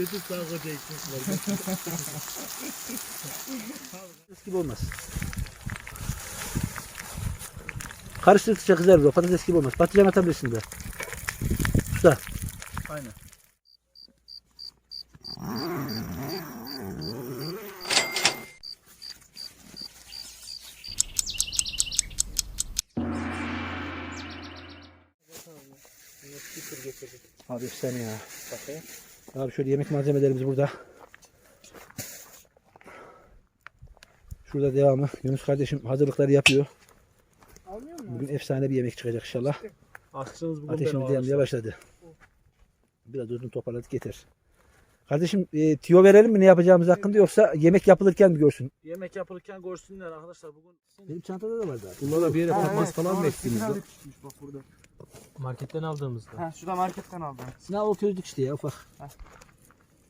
Götür sağ koca ekmek var. Patates gibi olmaz. Karıştırdıkça kızar bu. Patates gibi olmaz. Patlıcan atabilirsin de. Usta. Aynen. Abi efsane ya. Abi şöyle yemek malzemelerimiz burada. Şurada devamı. Yunus kardeşim hazırlıkları yapıyor. Bugün efsane bir yemek çıkacak inşallah. Ateşimiz benim yanmaya başladı. Biraz uzun toparladık yeter. Kardeşim e, tiyo verelim mi ne yapacağımız hakkında yoksa yemek yapılırken mi görsün? Yemek yapılırken görsünler arkadaşlar bugün. Benim çantada da var daha. Bunlara bir yere patmaz falan mı ektiniz? Bak burada. Marketten aldığımızda. Ha şurada marketten aldım. Sınav o közlük işte ya ufak.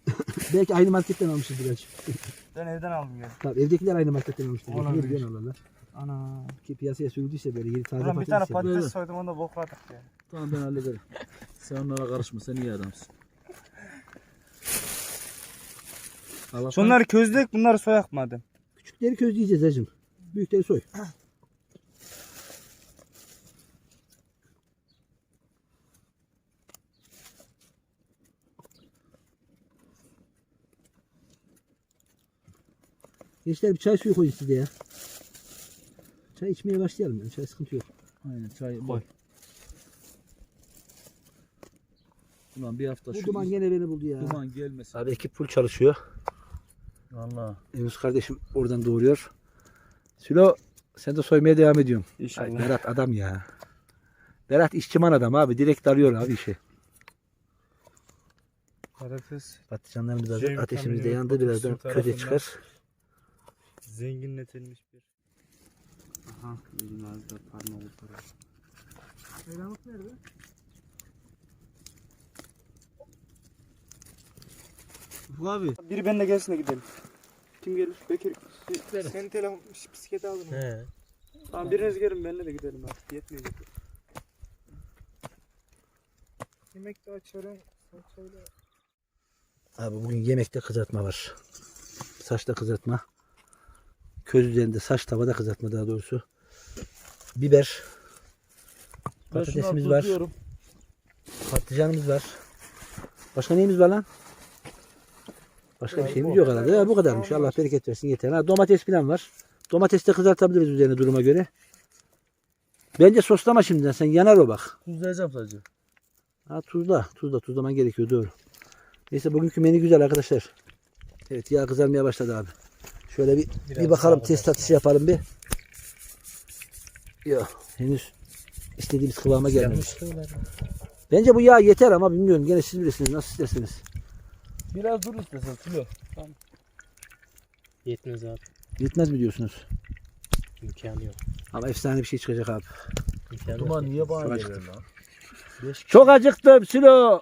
Belki aynı marketten almışız biraz. Ben evden aldım ya. Tabii evdekiler aynı marketten almıştır. Belki Olabilir. bir gün alırlar. Ana. Ki piyasaya sürdüyse böyle yeni taze Ulan bir tane patates patates soydum onu da bokladık ya. Tamam ben hallederim. Sen onlara karışma sen iyi adamsın. Allah Şunları közleyek bunları soyak madem. Küçükleri közleyeceğiz hacım. Büyükleri soy. Gençler bir çay suyu koyun size ya. Çay içmeye başlayalım. Yani. Çay sıkıntı yok. Aynen çay boy. Ulan bir hafta Bu şu duman gene beni buldu ya. duman gelmesin. Abi ekip full çalışıyor. Valla. Yunus kardeşim oradan doğuruyor. Sülo sen de soymaya devam ediyorsun. Ay, İnşallah. Berat adam ya. Berat işçiman adam abi. Direkt arıyor abi işi. Patates Patlıcanlarımız hazır. Şey, Ateşimiz de yandı. Birazdan köze çıkar. zenginletilmiş bir. Aha biraz da parmağı yukarı. Meydanlık nerede? Bu abi. Biri benimle gelsin de gidelim. Kim gelir? Bekir. Senin telefon bisikleti aldın mı? He. Tamam biriniz gelin benimle de gidelim artık. Yetmeyecek. Yemek de açarım. Abi bugün yemekte kızartma var. Saçta kızartma. Köz üzerinde saç tavada kızartma daha doğrusu. Biber. Patatesimiz var. Patlıcanımız var. Başka neyimiz var lan? Başka bir şeyimiz yok herhalde. Ya, bu kadarmış. Allah bereket versin yeter. Ha, domates falan var. Domates de kızartabiliriz üzerine duruma göre. Bence soslama şimdiden. Sen yanar o bak. Tuzlayacağım sadece. Ha tuzla. Tuzla. Tuzlaman gerekiyor. Doğru. Neyse bugünkü menü güzel arkadaşlar. Evet yağ kızarmaya başladı abi. Şöyle bir, bir bakalım test atışı yapalım bir. Yok henüz istediğimiz kıvama gelmemiş. Bence bu yağ yeter ama bilmiyorum. Gene siz bilirsiniz nasıl isterseniz. Biraz dur istersen kilo. Yetmez abi. Yetmez mi diyorsunuz? İmkanı yok. Ama efsane bir şey çıkacak abi. İmkanı Duman niye bana Sonra geliyor lan? Çok acıktım Silo.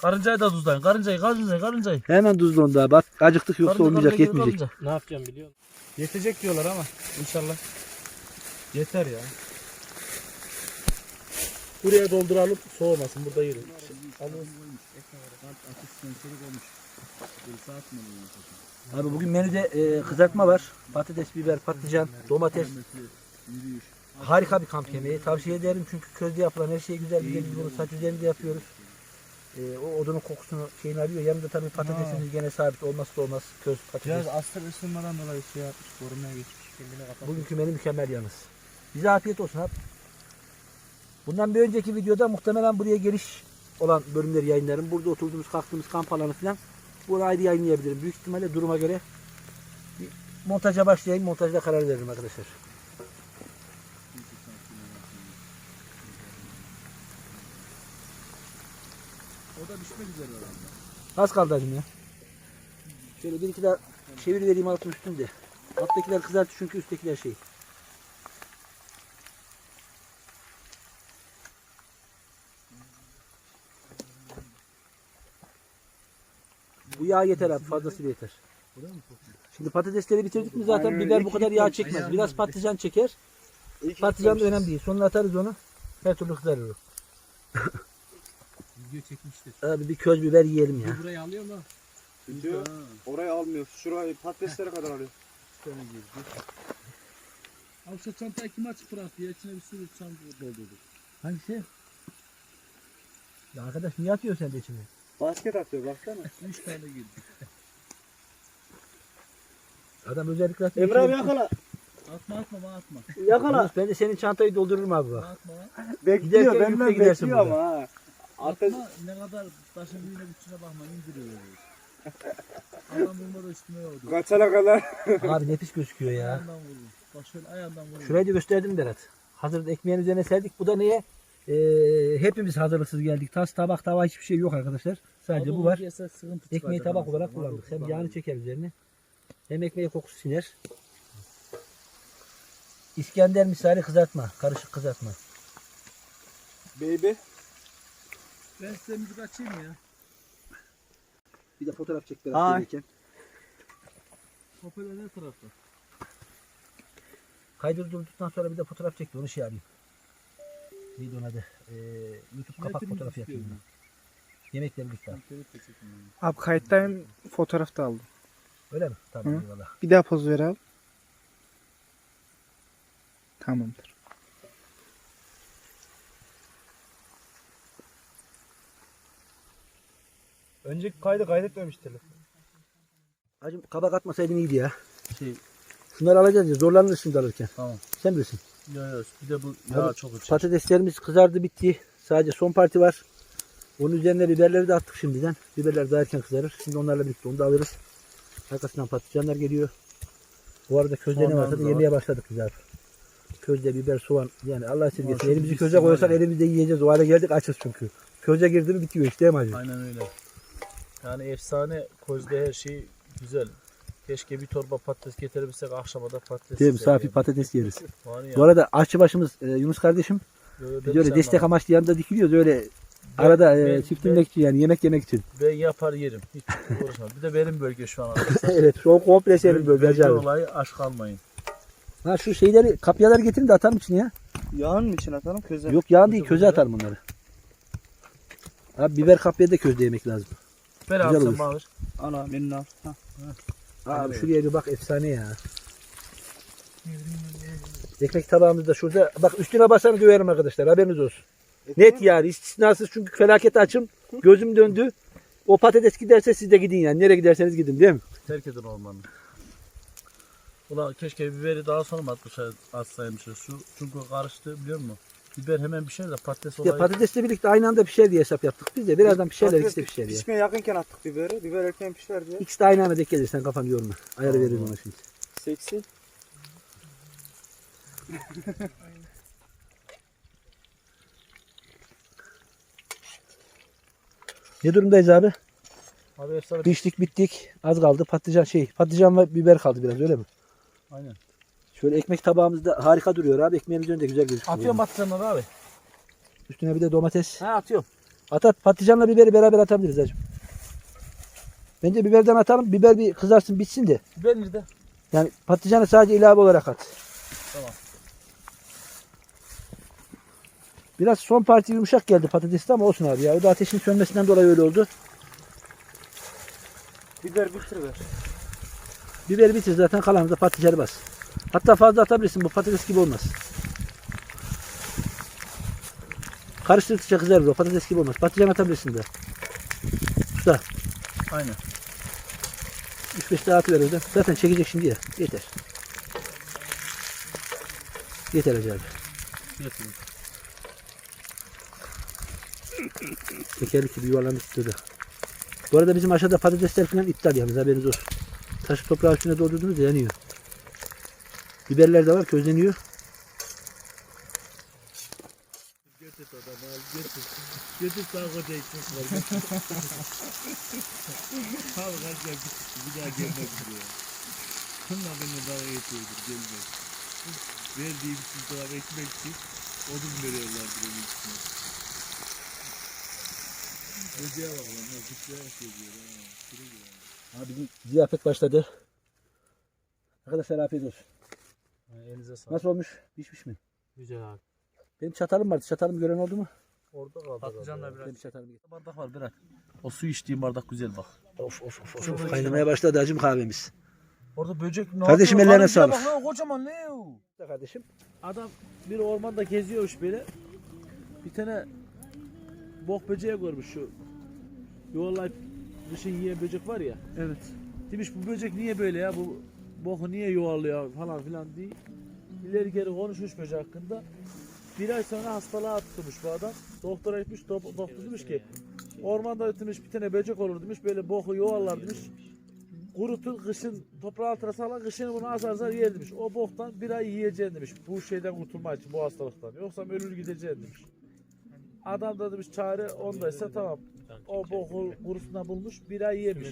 Karıncayı da tuzlayın. Karıncayı, karıncayı, karıncayı. Hemen tuzlu onda. Bak acıktık yoksa Karınca, olmayacak karınca, yetmeyecek. karınca. Ne yapacağım biliyor musun? Yetecek diyorlar ama inşallah. Yeter ya. Buraya dolduralım soğumasın. Burada yiyelim. Abi bugün menüde e, kızartma var. Patates, biber, patlıcan, domates. Harika bir kamp yemeği. Tavsiye ederim çünkü közde yapılan her şey güzel. Bir de biz bunu saç üzerinde yapıyoruz. E, o odunun kokusunu şeyini arıyor. Yanında tabii patatesimiz gene sabit. Olmazsa olmaz köz patates. Biraz asır ısınmadan dolayı şey yapmış, korumaya geçmiş. Kendine kapat. Bugünkü menü mükemmel yalnız. Bize afiyet olsun abi. Bundan bir önceki videoda muhtemelen buraya geliş olan bölümleri yayınlarım. Burada oturduğumuz, kalktığımız kamp alanı falan. Bunu ayrı yayınlayabilirim. Büyük ihtimalle duruma göre bir montaja başlayayım. Montajda karar veririm arkadaşlar. O da pişmek üzere herhalde. Az kaldı hacım ya. Şöyle bir iki daha çevir vereyim altın üstünde. Alttakiler kızartı çünkü üsttekiler şey. Bu yağ yeter abi fazlasıyla yeter. Şimdi patatesleri bitirdik mi zaten biber bu kadar yağ çekmez. Biraz patlıcan çeker. Patlıcan da önemli değil. Sonra atarız onu. Her türlü kızarır o. Video çekmiştir. Abi bir köz biber yiyelim ya. Burayı alıyor mu? Diyor. Orayı almıyor. Şurayı patateslere kadar alıyor. Abi şu çantayı kim açık bıraktı ya? İçine bir sürü çanta doldurdu. Hangisi? Ya arkadaş niye atıyorsun sen de içine? Basket atıyor baksana. Üç tane girdi. Adam özellikle atıyor. Emre abi yakala. Atma atma bana atma. Yakala. Ben de senin çantayı doldururum abi bak. Atma. Bekliyor Giderken benden gidersin bekliyor burada. ama ha. Atma ne kadar taşın büyüğüne bütçüne bakma indiriyor. Adam vurma da üstüme yordu. Kaçana kadar. Abi nefis gözüküyor ya. Ayağından vurdu. Bak şöyle ayağından vurdu. Şurayı da gösterdim Berat. Hazır ekmeğin üzerine serdik. Bu da niye? Ee, hepimiz hazırlıksız geldik. Tas, tabak, tava hiçbir şey yok arkadaşlar. Sadece Abi bu var. Ekmeği tabak olarak kullandık. Hem yağını çeker üzerine. Hem ekmeğe kokusu siner. İskender misali kızartma. Karışık kızartma. Baby. Ben size müzik açayım ya? Bir de fotoğraf çek Berat Ay. Hoparlör ne tarafta? Kaydırdıktan sonra bir de fotoğraf çekti. Onu şey yapayım. Neydi onun adı? Ee, YouTube kapak Yönetimimiz fotoğrafı yapayım. Yemekleri de çekin yani. Abi kayıttayım fotoğraf da aldım. Öyle mi? Tamam Hı. eyvallah. Bir daha poz ver abi. Tamamdır. Önceki kaydı kaydetmemiş telefon. Hacım kabak atmasaydın iyiydi ya. Şey Şunları alacağız ya zorlanırız şimdi alırken. tamam. Sen bilirsin. Ya ya bir de bu yağ Abi, çok uçar. Patateslerimiz kızardı bitti. Sadece son parti var. Onun üzerine biberleri de attık şimdiden. Biberler daha erken kızarır. Şimdi onlarla birlikte onu da alırız. Arkasından patlıcanlar geliyor. Bu arada közde ne varsa da yemeye başladık biz abi. Közde, biber, soğan. Yani Allah esirgesin. Elimizi köze koyarsak ya. elimizde yiyeceğiz. O hale geldik açız çünkü. Köze girdi mi bitiyor işte değil mi hacı? Aynen öyle. Yani efsane közde her şey güzel. Keşke bir torba patates getirebilsek akşama da patates. Değil mi? Safi yani. patates yeriz. Var ya. Bu arada aşçı başımız e, Yunus kardeşim. böyle Biz demiş öyle ama destek amaçlı yanında dikiliyoruz. Öyle arada e, ben- çiftinmek için yani yemek yemek için. Ben yapar yerim. Hiç uğraşmam. Bir de benim bölge şu an evet şu an komple senin bölge Bölge abi. olayı aşk almayın. Ha şu şeyleri kapyaları getirin de atalım içine ya. Yağın mı için atalım köze? Yok yağın değil Köze atalım bunları. Abi biber kapya da közde yemek lazım. Ver Güzel abi sen olur. ver. Ana benim al. Ha. Abi Evet. şuraya bir bak efsane ya. Ekmek tabağımız da şurada. Bak üstüne basanı döverim arkadaşlar haberiniz olsun. Net yani istisnasız çünkü felaket açım. Gözüm döndü. O patates giderse siz de gidin yani. Nereye giderseniz gidin değil mi? Terk edin ormanı. Ulan keşke biberi daha sonra mı atmışlar, atsaymışız. Şu çünkü karıştı biliyor musun? Biber hemen pişer de patates Ya olayı. patatesle birlikte aynı anda pişer diye hesap yaptık. Biz de birazdan pişerler ikisi de pişer ya. Pişmeye yakınken attık biberi. Biber erken pişer diye. İkisi de aynı anda denk gelir sen kafanı yorma. Ayarı veririz ona şimdi. Seksi. Ne durumdayız abi? Abi efsane. Piştik bittik. Az kaldı. Patlıcan şey patlıcan ve biber kaldı biraz öyle mi? Aynen. Şöyle ekmek tabağımızda harika duruyor abi. Ekmeğin üzerinde güzel gözüküyor. Atıyorum patlıcanları abi. Üstüne bir de domates. Ha atıyorum. At at patlıcanla biberi beraber atabiliriz hacım. Bence biberden atalım. Biber bir kızarsın bitsin de. Biber nerede? Yani patlıcanı sadece ilave olarak at. Tamam. Biraz son parti yumuşak geldi patatesli ama olsun abi ya. O da ateşin sönmesinden dolayı öyle oldu. Biber bitir ver. Biberi bitir zaten kalanı da patlıcanı bas. Hatta fazla atabilirsin bu patates gibi olmaz. Karıştırdıkça kızarır o patates gibi olmaz. Patlıcan atabilirsin de. Usta Aynen. 3-5 daha atıver oradan. Zaten çekecek şimdi ya. Yeter. Yeter abi. Getirdim. Tekerlik gibi yuvarlanıp tutuyor da. Bu arada bizim aşağıda patatesler falan iptal yalnız haberiniz olsun. Taşı toprağı üstüne doldurdunuz ya yanıyor. Biberler de var közleniyor. Getir adam al getir. Getir sağ koca ekmek var. Abi kaç gel bir daha gelmez buraya. Bunlar beni daha getiriyordur gelmez. Verdiğim için sana ekmek için odun veriyorlardır onun içine. Böceğe bak lan nasıl şey yapıyor. Abi ziyafet başladı. Arkadaşlar afiyet olsun. Elinize sağlık. Nasıl olmuş? Pişmiş mi? Güzel abi. Benim çatalım vardı. Çatalım gören oldu mu? Orada kaldı. Patlıcanlar biraz. Demiş atalım. Bardak var Berat. O su içtiğim bardak güzel bak. Of of of. of. Kaynamaya başladı acım kahvemiz. Orada böcek ne Kardeşim yapıyor? ellerine sağlık. Bak lan kocaman ne o? Kardeşim. Adam bir ormanda geziyormuş böyle. Bir tane bok böceği görmüş şu. Yuvarlayıp dışın yiyen böcek var ya. Evet. Demiş bu böcek niye böyle ya bu boku niye yuvarlıyor falan filan diye. İleri geri konuşmuş böcek hakkında. Bir ay sonra hastalığa tutmuş bu adam. Doktora gitmiş do- doktor demiş ki ormanda demiş bir tane böcek olur demiş böyle boku yuvarlar demiş. Kurutur kışın toprağın altına salan kışın bunu azar azar yer demiş. O boktan bir ay yiyeceksin demiş. Bu şeyden kurtulmak için bu hastalıktan. Yoksa ölür gideceksin demiş. Adam da demiş çare ondaysa tamam. O boku kurusundan bulmuş bir ay yemiş.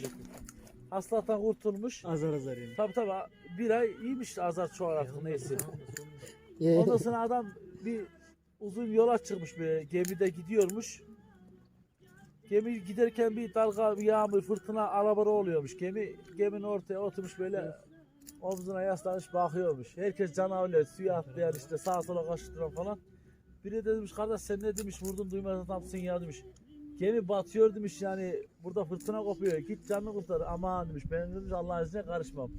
Hastalıktan kurtulmuş. Azar azar yani. Tabi tabi bir ay iyiymiş azar çoğal artık neyse. Ondan sonra adam bir uzun yola çıkmış böyle gemide gidiyormuş. Gemi giderken bir dalga, bir yağmur, fırtına, alabora oluyormuş. Gemi geminin ortaya oturmuş böyle omzuna yaslanmış bakıyormuş. Herkes canavarlar, suya atlayan işte sağa sola koşturan falan. Biri de demiş kardeş sen ne demiş vurdun duymaz adamsın ya demiş. Gemi batıyor demiş yani burada fırtına kopuyor. Git canını kurtar aman demiş. Ben demiş Allah'ın izniyle karışmam.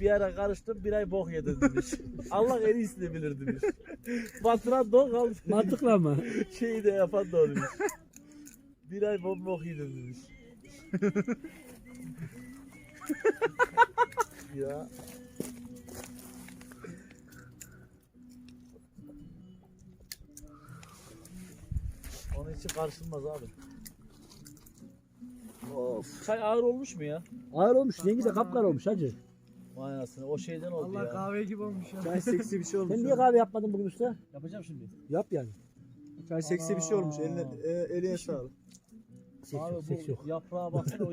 Bir ara karıştım bir ay bok yedim demiş. Allah en iyisini bilir demiş. Batıran da o kaldı. Mantıklı ama. Şeyi de yapan da o demiş. Bir ay bok bok yedim demiş. ya. Onun için karışılmaz abi. Of. Çay ağır olmuş mu ya? Ağır olmuş. Rengi de kapkara olmuş hacı. Vay anasını o şeyden oldu Allah ya. kahve gibi olmuş ya. Çay seksi bir şey olmuş. Sen niye kahve yapmadın bugün usta? Yapacağım şimdi. Yap yani. Çay seksi bir şey olmuş. Eline, e, eline sağlık. Seks Abi seks bu yok. yaprağa baksana o